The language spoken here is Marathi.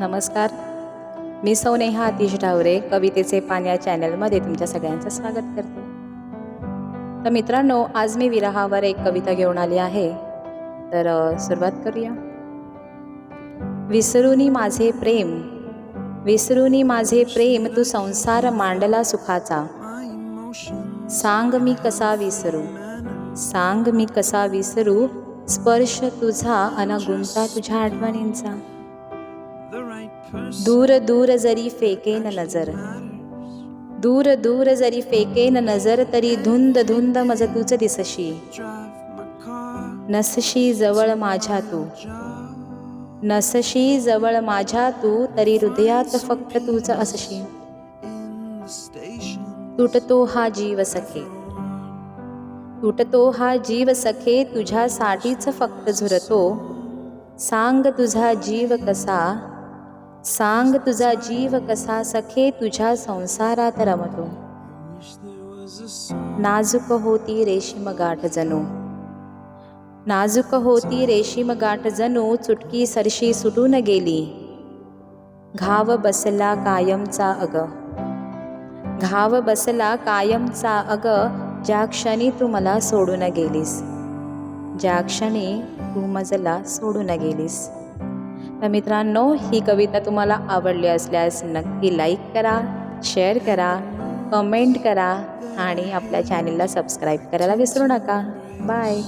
नमस्कार. मी सौनेहा आतिश ढावरे कवितेचे पान या चॅनलमध्ये तुमच्या सगळ्यांचं स्वागत करते. तर मित्रांनो आज मी विरहावर एक कविता घेऊन आली आहे. तर सुरुवात करूया. विसरूनी माझे प्रेम विसरूनी माझे प्रेम तू संसार मांडला सुखाचा. सांग मी कसा विसरू सांग मी कसा विसरू स्पर्श तुझा अनगुंता तुझ्या आठवणींचा. दूर दूर जरी फेकेन नजर दूर दूर जरी फेकेन नजर तरी धुंद धुंद मज तूच दिसशी. नसशी जवळ माझ्या तू नसशी जवळ माझ्या तू तरी हृदयात फक्त तूच असशी. तुटतो हा जीव सखे तुटतो हा जीव सखे तुझ्यासाठीच फक्त झुरतो. सांग तुझा जीव कसा सांग तुझा जीव कसा सखे तुझ्या संसारात रमतो. नाजूक होती रेशीम गाठ जणू. नाजूक होती रेशीम गाठ जणू चुटकी सरशी सुटून गेली. घाव बसला कायमचा अग. घाव बसला कायमचा अग ज्या क्षणी तू मला सोडून गेलीस. ज्या क्षणी तू मजला सोडून गेलीस. तर मित्रांनो ही कविता तुम्हाला आवडली असल्यास नक्की लाईक करा शेअर करा कमेंट करा आणि आपल्या चॅनलला सबस्क्राईब करायला विसरू नका. बाय